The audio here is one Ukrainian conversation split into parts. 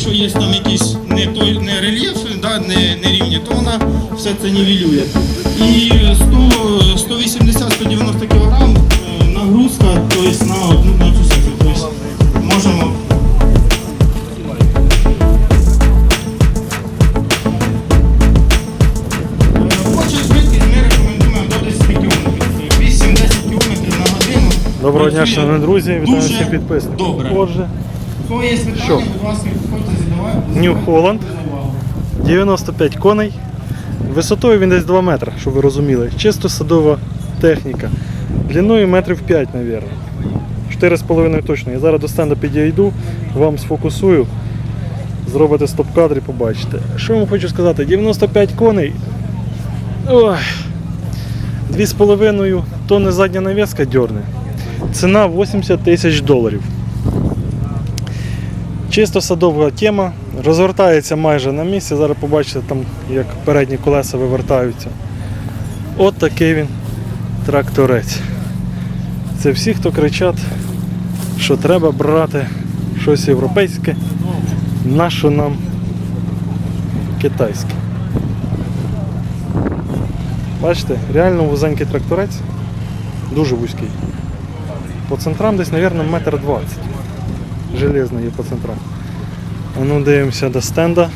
якщо є там якісь не той не рельєф, да, не, не рівні, то вона все це нівелює. І 180-190 кг нагрузка, тобто на одну на цю. Тобто можемо Хоче ми рекомендуємо до 10 км. 8-10 км на годину. Доброго дня, шановні друзі, вітаю всіх підписників. Добре. Отже, Кого є питання, Що? будь ласка, підходьте, задавайте. New Holland, 95 коней. Висотою він десь 2 метри, щоб ви розуміли. Чисто садова техніка. Длиною метрів 5, мабуть. 4,5 точно. Я зараз до стенда підійду, вам сфокусую, зробите стоп-кадр і побачите. Що вам хочу сказати? 95 коней. Ой. 2,5 тонни задня навіска дьорне. Ціна 80 тисяч доларів. Чисто садова тема, розвертається майже на місці. Зараз побачите там, як передні колеса вивертаються. От такий він тракторець. Це всі, хто кричать, що треба брати щось європейське, нащо нам китайське. Бачите, реально вузенький тракторець, дуже вузький. По центрам десь, мабуть, метр двадцять. Железно є по центрам. А ну дивимося до стенда.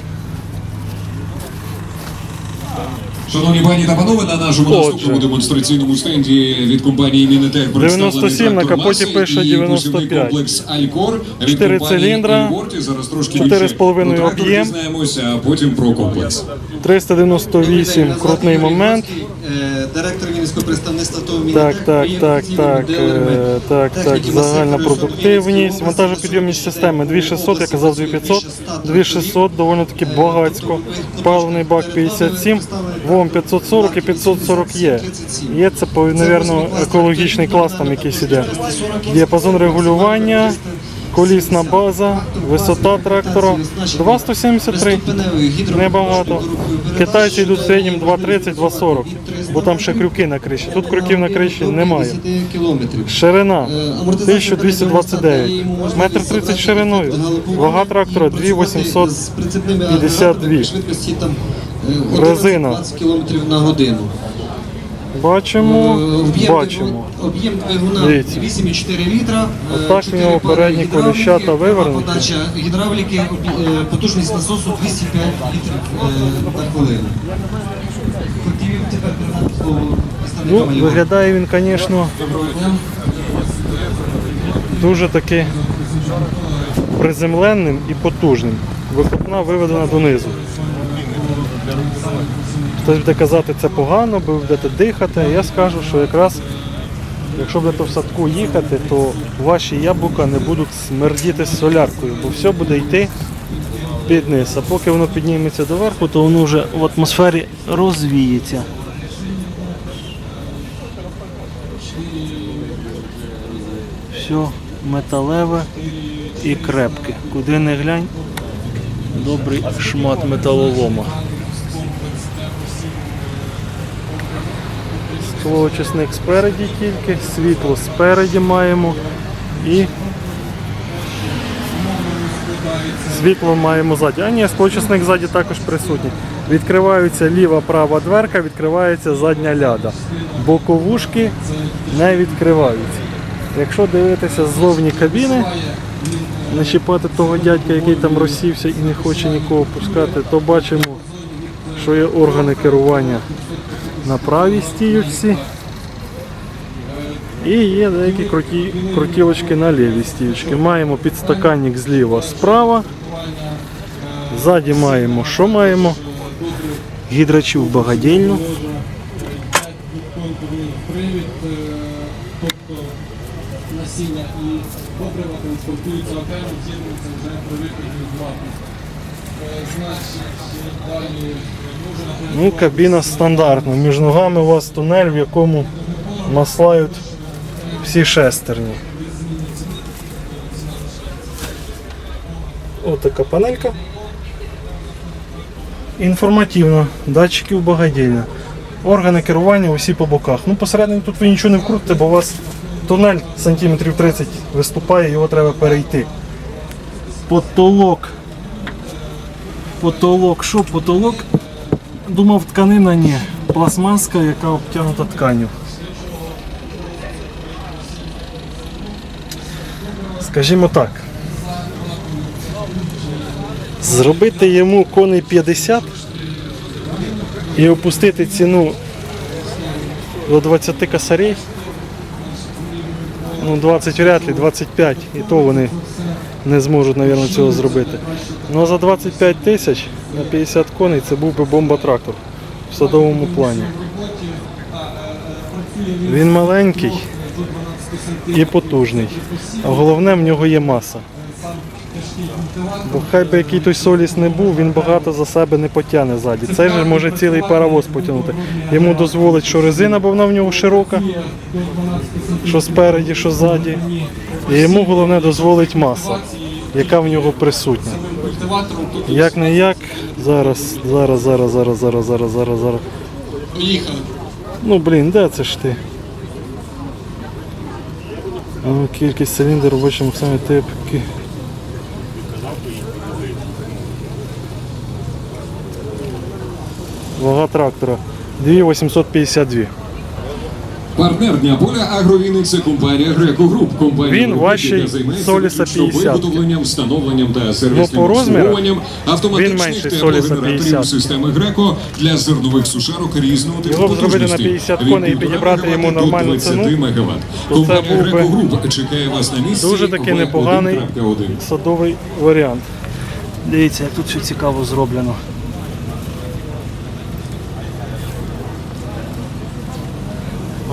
Шановні пані та панове, на нашому Отже. наступному демонстраційному стенді від компанії Мінетех 97, на капоті пише 95. комплекс Алькор від Чотири компанії циліндра. І зараз трошки чотири більше з половиною про трактор об'єм. дізнаємося, а потім про комплекс. 398 крутний момент. Е, Директор Вінницького представництва ТОВ Так, так, так, так, е, так, так, загальна продуктивність, вантажопідйомність системи 2600, я казав 2500, 2600, доволі таки багацько. Паливний бак 57, ВОМ 540 і 540 є. Є це, мабуть, екологічний клас там якийсь іде. Діапазон регулювання, колісна база, висота трактора 2,173. Небагато. Китайці йдуть в середньому 2,30-2,40, бо там ще крюки на криші. Тут крюків на криші немає. Ширина Е, 1229, метр використати 30 шириною. Вага трактора і 2852. з прицепними агрегатами швидкості там е, Резина. 11-20 кілометрів на годину. Бачимо, Е, Об'єм бачимо. Об'єм двигуна 8,4 літра. е, Отак чотири в нього передні коліщата права вивернуті. Подача гідравліки, е, потужність насосу 205 літрів е, на хвилину. Хотів тепер передати слово Ну, виглядає він, звісно, дуже таки приземленним і потужним. Вихлопна виведена донизу. Хтось буде казати, це погано, бо ви будете дихати. Я скажу, що якраз якщо будете в садку їхати, то ваші яблука не будуть смердіти соляркою, бо все буде йти під низ. А поки воно підніметься доверху, то воно вже в атмосфері розвіється. Все металеве і крепке. Куди не глянь, добрий шмат металолома. Склоочисник спереді тільки, світло спереді маємо і світло маємо ззаді. А ні, склоочисник ззаді також присутній. Відкриваються ліва права дверка, відкривається задня ляда. Боковушки не відкриваються. Якщо дивитися ззовні кабіни, не чіпати того дядька, який там розсівся і не хоче нікого пускати, то бачимо, що є органи керування на правій стійці. І є деякі круті, крутілочки на лівій стійці. Маємо підстаканник зліва справа. Ззаді маємо, що маємо? Гідрачів багадільну. е, тобто насіння і добрива транспортуються вже при виході з ваку. Е, Значить, далі може Ну, кабіна стандартна. Між ногами у вас тунель, в якому маслають всі шестерні. Ось така панелька. Інформативно, датчиків багадільня. Органи керування усі по боках. Ну, посередині тут ви нічого не вкрутите, бо у вас тунель сантиметрів 30 виступає, його треба перейти. Потолок Потолок, що потолок? Думав, тканина ні. Пластмаска, яка обтягнута тканю. Скажімо так. Зробити йому коней 50 і опустити ціну до 20 косарей. Ну, 20 вряд ли, 25, і то вони не зможуть, мабуть, цього зробити. Ну за 25 тисяч на 50 коней це був би бомба-трактор в садовому плані. Він маленький і потужний. А головне в нього є маса. Бо хай би який той соліс не був, він багато за себе не потягне ззаді. Цей же може цілий паровоз потягнути. Йому дозволить, що резина, бо вона в нього широка, що спереді, що ззаді. І йому головне дозволить маса, яка в нього присутня. Як не як, зараз, зараз, зараз, зараз, зараз, зараз, зараз, зараз. Ну блін, де це ж ти? Ну, кількість циліндрів робочий максимальний тип. Вага трактора 2852. Партнер дня поля Агровіник це компанія Греко Груп. Компанія Він «Греко», важчий яка займається Соліса виключно 50. виготовленням, встановленням та сервісним по розмірах обслуговуванням автоматичних менший Соліса теплогенераторів 50. системи Греко для зернових сушарок різного типу Його б зробити на потужності. 50 Від коней і 1,5 підібрати йому до нормальну 20 ціну, мегаватт. то це Компанія був би Греко Груп чекає вас на місці. Дуже таки в непоганий 1.1. садовий варіант. Дивіться, як тут все цікаво зроблено.